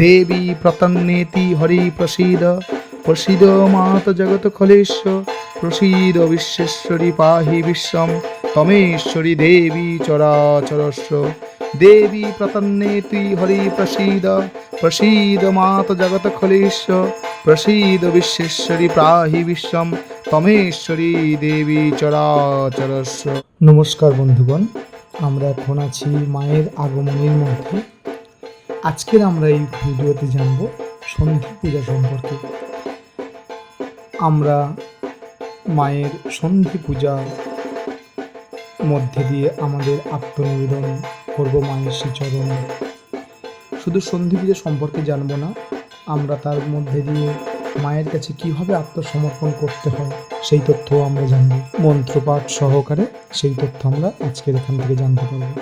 দেবী প্রতন্নেতি হরি প্রসীদ প্রসীদ মাত জগৎ খলেশ প্রসীদ বিশ্বেশ্বরী পাহি বিশ্বম তমেশ্বরী দেবী চরাচরস্য দেবী প্রতন্নেতি হরি প্রসীদ প্রসীদ মাত জগৎ খলেশ প্রসীদ বিশ্বেশ্বরী প্রাহি বিশ্বম তমেশ্বরী দেবী চরাচরস্য নমস্কার বন্ধুগণ, আমরা এখন আছি মায়ের আগমনের মধ্যে। আজকের আমরা এই ভিডিওতে জানব সন্ধি পূজা সম্পর্কে। আমরা মায়ের সন্ধি পূজা মধ্যে দিয়ে আমাদের আত্মনিবেদন করব মায়ের শ্রীচরণ। শুধু সন্ধি পূজা সম্পর্কে জানব না, আমরা তার মধ্যে দিয়ে মায়ের কাছে কীভাবে আত্মসমর্পণ করতে হয় সেই তথ্য আমরা জানব। মন্ত্রপাঠ সহকারে সেই তথ্য আমরা আজকের এখান থেকে জানতে পারব।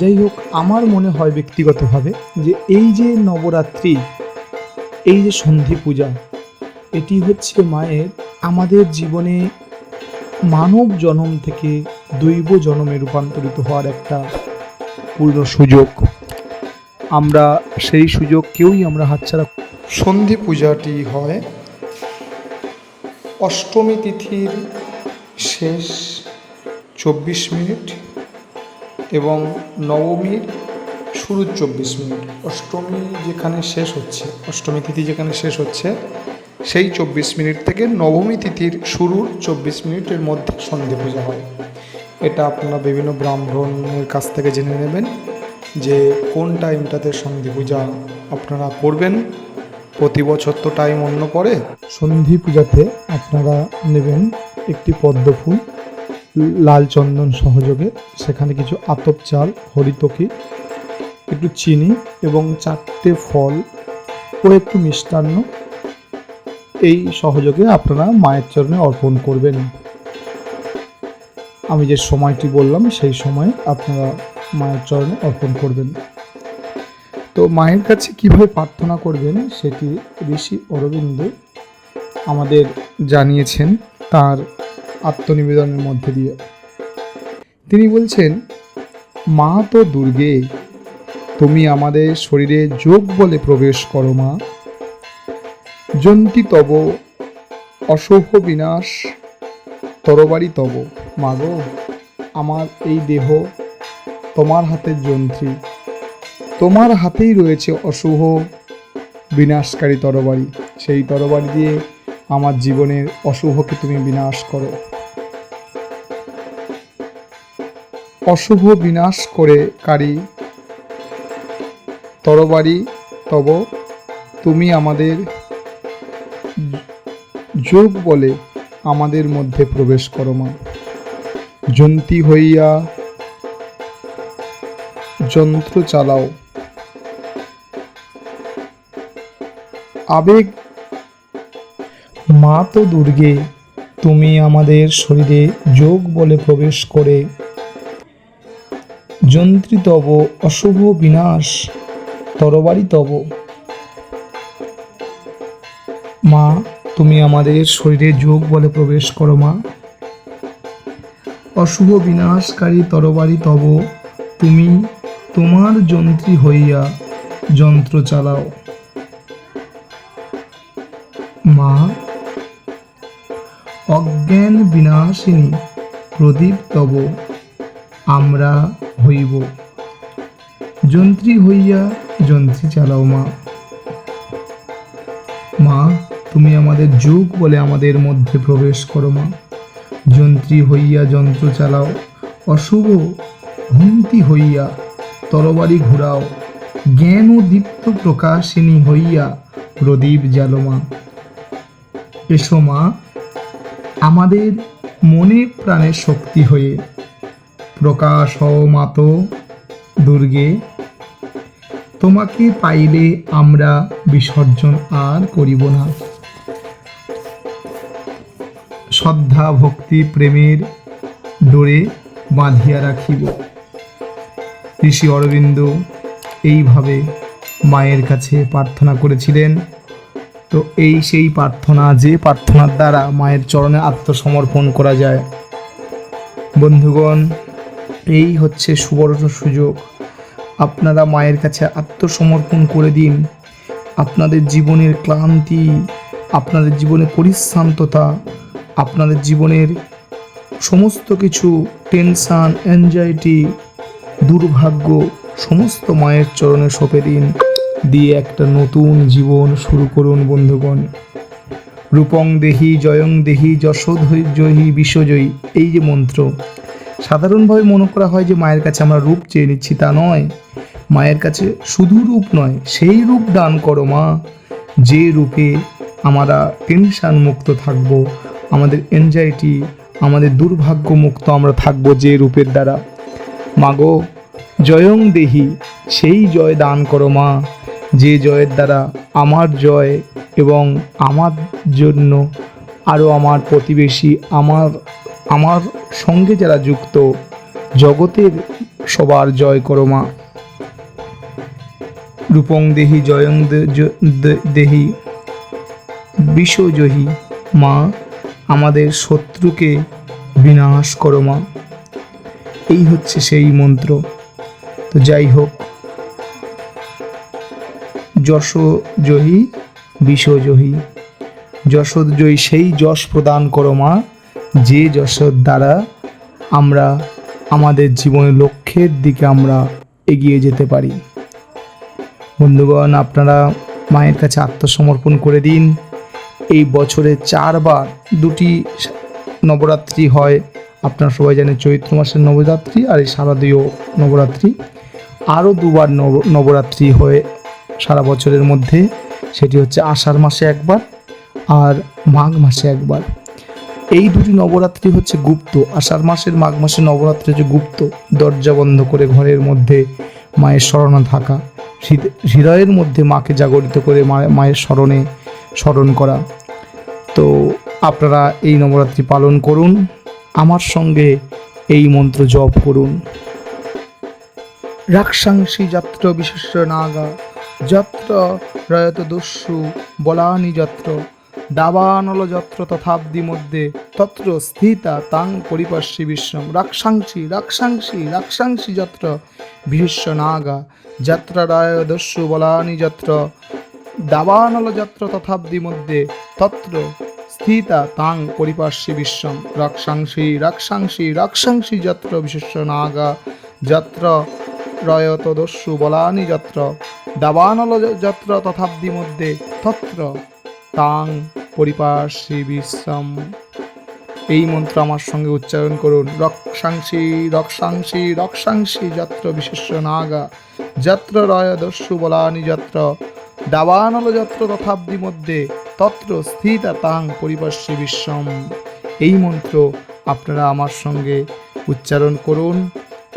যাই হোক, আমার মনে হয় ব্যক্তিগতভাবে যে এই যে নবরাত্রি, এই যে সন্ধি পূজা, এটি হচ্ছে মায়ের আমাদের জীবনে মানব জনম থেকে দৈব জনমে রূপান্তরিত হওয়ার একটা পূর্ণ সুযোগ। আমরা সেই সুযোগ কেউই আমরা হাতছাড়া সন্ধি পূজাটি হয় অষ্টমী তিথির শেষ চব্বিশ মিনিট। এবং নবমীর শুরুর চব্বিশ মিনিট, অষ্টমী যেখানে শেষ হচ্ছে, অষ্টমী তিথি যেখানে শেষ হচ্ছে, সেই চব্বিশ মিনিট থেকে নবমী তিথির শুরুর চব্বিশ মিনিটের মধ্যে সন্ধি পূজা হয়। এটা আপনারা বিভিন্ন ব্রাহ্মণের কাছ থেকে জেনে নেবেন যে কোন টাইমটাতে সন্ধি পূজা আপনারা করবেন। প্রতি বছর তো টাইম অন্য পড়ে সন্ধি পূজাতে আপনারা নেবেন একটি পদ্ম ফুল। লাল চন্দন সহযোগে সেখানে কিছু আতপ চাল হরিতকি একটু চিনি এবং চারটে ফল ও একটু মিষ্টান্ন। এই সহযোগে আপনারা মায়ের চরণে অর্পণ করবেন। আমি যে সময়টি বললাম, সেই সময়ে আপনারা মায়ের চরণে অর্পণ করবেন। তো মায়ের কাছে কীভাবে প্রার্থনা করবেন, সেটি ঋষি অরবিন্দ আমাদের জানিয়েছেন। তার আত্মনিবেদনের মধ্যে দিয়ে। তিনি বলছেন, মা তো দুর্গে, তুমি আমাদের শরীরে যোগ বলে প্রবেশ করো মা। জন্তি তব অশুভ বিনাশ, তরবারি তব। মাগো আমার এই দেহ তোমার হাতের যন্ত্রী। তোমার হাতেই রয়েছে অশুভ বিনাশকারী তরবারি। সেই তরবারি দিয়ে আমার জীবনের অশুভকে তুমি বিনাশ করো। অশুভ বিনাশ করে কারি। তরবারি, তব তুমি আমাদের যোগ বলে আমাদের মধ্যে প্রবেশ করো মা। জন্তি হইয়া যন্ত্র চালাও। আবেগ মা তো দুর্গে, তুমি আমাদের শরীরে যোগ বলে প্রবেশ করে যন্ত্রী তব, অশুভ বিনাশ, তরবারি তব। মা, তুমি আমাদের শরীরে যোগ বলে প্রবেশ করো, মা। অশুভ বিনাশকারী তরবারি তব, তুমি তোমার যন্ত্রী হইয়া যন্ত্র চালাও। মা, অজ্ঞান বিনাশিনী প্রদীপ তব, আমরা হইব। যন্ত্রী হইয়া যন্ত্রী চালাও মা। মা, তুমি আমাদের যুগ বলে আমাদের মধ্যে প্রবেশ করো মা। যন্ত্রী হইয়া যন্ত্র চালাও। অশুভ হুন্তি হইয়া তরবারি ঘুরাও। জ্ঞান ও দীপ্ত প্রকাশিনী হইয়া প্রদীপ জালো মা। এসো মা, আমাদের মনে প্রাণে শক্তি হয়ে প্রকাশ হও মাত দুর্গে। তোমাকে পাইলে আমরা বিসর্জন আর করিব না। শ্রদ্ধা ভক্তি প্রেমের ডোরে বাঁধিয়া রাখিব। ঋষি অরবিন্দ এইভাবে মায়ের কাছে প্রার্থনা করেছিলেন। তো এই সেই প্রার্থনা, যে প্রার্থনার দ্বারা মায়ের চরণে আত্মসমর্পণ করা যায়। বন্ধুগণ এই হচ্ছে সুবর্ণ সুযোগ। আপনারা মায়ের কাছে আত্মসমর্পণ করে দিন। আপনাদের জীবনের ক্লান্তি, আপনাদের জীবনের পরিশ্রান্ততা, আপনাদের জীবনের সমস্ত কিছু, টেনশান অ্যাংজাইটি দুর্ভাগ্য, সমস্ত মায়ের চরণে সঁপে দিন। দিয়ে একটা নতুন জীবন শুরু করুন বন্ধুগণ। রূপং দেহি, জয়ং দেহি যশোধহি বিশ্বজয়ী। এই যে মন্ত্র। সাধারণভাবে মনে করা হয় যে মায়ের কাছে আমরা রূপ চেয়ে নিচ্ছি তা নয়। মায়ের কাছে শুধু রূপ নয়, সেই রূপ দান করো মা। যে রূপে আমরা টেনশান মুক্ত থাকব, আমাদের এনজাইটি আমাদের দুর্ভাগ্য মুক্ত আমরা থাকব যে রূপের দ্বারা। মাগো জয়ং দেহি, সেই জয় দান করো মা। যে জয়ের দ্বারা আমার জয় এবং আমার জন্য আরও আমার প্রতিবেশী, আমার আমার সঙ্গে যারা যুক্ত, জগতের সবার জয় করো মা। রূপং দেহি, জয়ং দেহি বিশ্বজয়ী মা, আমাদের শত্রুকে বিনাশ করো মা। এই হচ্ছে সেই মন্ত্র। তো যাই হোক যশোজয়ী বিশ্বজয়ী যশোজয়ী সেই যশ প্রদান করো মা। যে যশোর দ্বারা আমরা আমাদের জীবনের লক্ষ্যের দিকে আমরা এগিয়ে যেতে পারি। বন্ধুগণ, আপনারা মায়ের কাছে আত্মসমর্পণ করে দিন। এই বছরে চারবার দুটি নবরাত্রি হয়। আপনারা সবাই জানেন চৈত্র মাসের নবরাত্রি আর এই শারদীয় নবরাত্রি। আরও দুবার নব নবরাত্রি হয়ে সারা বছরের মধ্যে। সেটি হচ্ছে আষাঢ় মাসে একবার আর মাঘ মাসে একবার। এই দুটি নবরাত্রি হচ্ছে গুপ্ত আষাঢ় মাসের মাঘ মাসের নবরাত্রি হচ্ছে গুপ্ত। দরজা বন্ধ করে ঘরের মধ্যে মায়ের স্মরণে থাকা, হৃদ- হৃদয়ের মধ্যে মাকে জাগরিত করে মায়ের স্মরণে স্মরণ করা। তো আপনারা এই নবরাত্রি পালন করুন, আমার সঙ্গে এই মন্ত্র জপ করুন। রাক্ষাংশী যাত্র বিশেষ নাগা, যত্র রয়ত দস্যু, বলানি যত্র। দাবানল যত্র তথাব্দি মধ্যে, তত্র স্থিতা তাং পরিপার্শ্বী বিশ্বম। রাক্ষাংশী রাক্ষাংশী রাক্ষাংশী যত্র বিশেষ্য নাগা যাত্রা রায় দস্যু বলানি যত্র। দাবানল যত্র তথাব্দি মধ্যে, তত্র স্থিতা তাং পরিপার্শ্বী বিশ্বম। রাক্ষাংশী রাক্ষাংশী রাক্ষাংশী যত্র বিশেষ্য নাগা, যত্র রয়ত দস্যু বলানি যত্র। দাবানল যত্র তথাব্দি মধ্যে, তত্র তাং পরিপার্শ্বী বিশ্রাম। এই মন্ত্র আমার সঙ্গে উচ্চারণ করুন। রক্ষাংশী রক্ষাংশী রক্ষাংশী যাত্র বিশেষ্য নাগা, যত্র রয় দস্যু বলানি যত্র, দাবানল যত্র তথাব্দি মধ্যে, তত্র স্থিতা তাং পরিপার্শ্বী বিশ্বম এই মন্ত্র আপনারা আমার সঙ্গে উচ্চারণ করুন।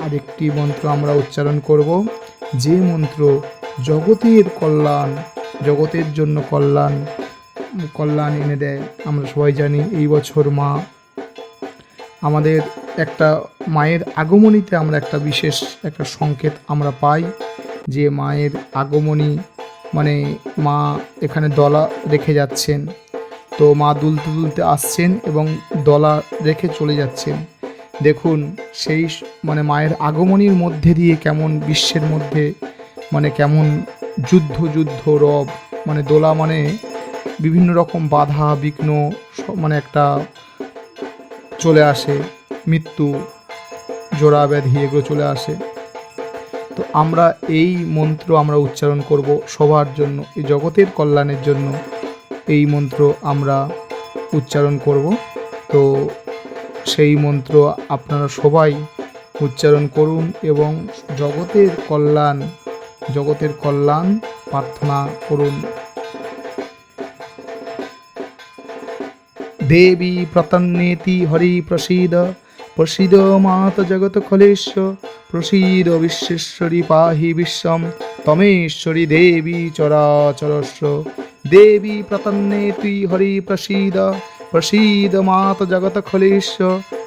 আরেকটি মন্ত্র আমরা উচ্চারণ করব। যে মন্ত্র জগতের কল্যাণ, জগতের জন্য কল্যাণ কল্যাণ এনে দেয়। আমরা সবাই জানি এই বছর মা আমাদের একটা মায়ের আগমনীতে আমরা একটা বিশেষ একটা সংকেত আমরা পাই যে মায়ের আগমনী মানে মা এখানে দলা রেখে যাচ্ছেন। তো মা দুলতে দুলতে আসছেন এবং দলা রেখে চলে যাচ্ছেন। দেখুন সেই মানে মায়ের আগমনীর মধ্যে দিয়ে কেমন বিশ্বের মধ্যে মানে কেমন যুদ্ধ যুদ্ধ রব মানে দোলা মানে বিভিন্ন রকম বাধা, বিঘ্ন মানে একটা চলে আসে, মৃত্যু, জোড়া ব্যাধি, এগুলো চলে আসে। তো আমরা এই মন্ত্র আমরা উচ্চারণ করব সবার জন্য, এই জগতের কল্যাণের জন্য এই মন্ত্র আমরা উচ্চারণ করব। তো সেই মন্ত্র আপনারা সবাই উচ্চারণ করুন এবং জগতের কল্যাণ জগতের কল্যাণ প্রার্থনা করুন। দেবী প্রতন্নেতি হরি প্রসীদ প্রসীদ মাত জগৎ খলেশ প্রসীদ বিশ্বেশ্বরী পাহি বিশ্বম, তমেশ্বরী দেবী চরাচরস্য দেবী প্রতন্নেতি হরি প্রসীদ প্রসীদ মাত জগৎ খলেশ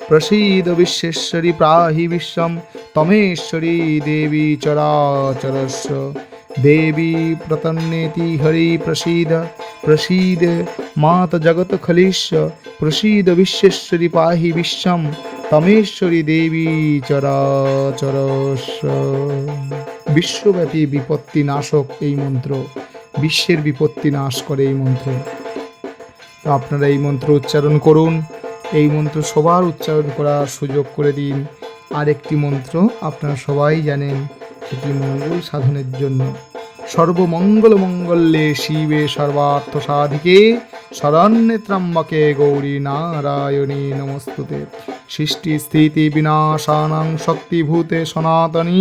প্রসীদ বিশ্বেশ্বরী প্রাহি বিশ্বম, তমেশ্বরী দেবী চরাচরস্য দেবী প্রতন্নেতি হরি প্রসীদ প্রসীদ মাত জগৎ খলিষ্য প্রসীদ বিশ্বেশ্বরী পাহি বিশ্বম তমেশ্বরী দেবী চরাচরস্য বিশ্বব্যাপী বিপত্তি নাশক এই মন্ত্র, বিশ্বের বিপত্তি নাশ করে এই মন্ত্র। তো আপনারা এই মন্ত্র উচ্চারণ করুন, এই মন্ত্র সবার উচ্চারণ করার সুযোগ করে দিন। আরেকটি মন্ত্র আপনারা সবাই জানেন সেটি মঙ্গল সাধনের জন্য। সর্বমঙ্গল মঙ্গলে শিবে সর্বার্থ সাধিকে শরণ্যে গৌরী নারায়ণী নমস্তুতে। সৃষ্টি স্থিতি বিনাশানাং শক্তিভূতে সনাতনী,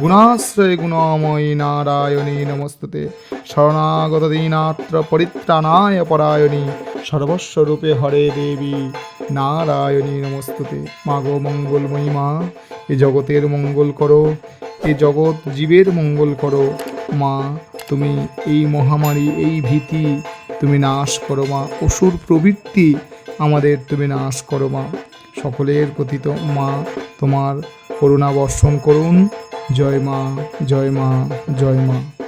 গুণাশ্রয় গুণময়ী নারায়ণী নমস্তুতে। শরণাগত দীনাত্র পরিত্রাণায় পরায়ণী সর্বস্বরূপে হরে দেবী নারায়ণী নমস্তুতে। মাগো মঙ্গলময়ী মা, এ জগতের মঙ্গল করো এ জগৎ জীবের মঙ্গল করো। মা, তুমি এই মহামারী, এই ভীতি তুমি নাশ করো মা। অসুর প্রবৃত্তি আমাদের তুমি নাশ করো মা। সকলের প্রতি তো মা, তোমার করুণা বর্ষণ করুন। জয় মা জয় মা জয় মা।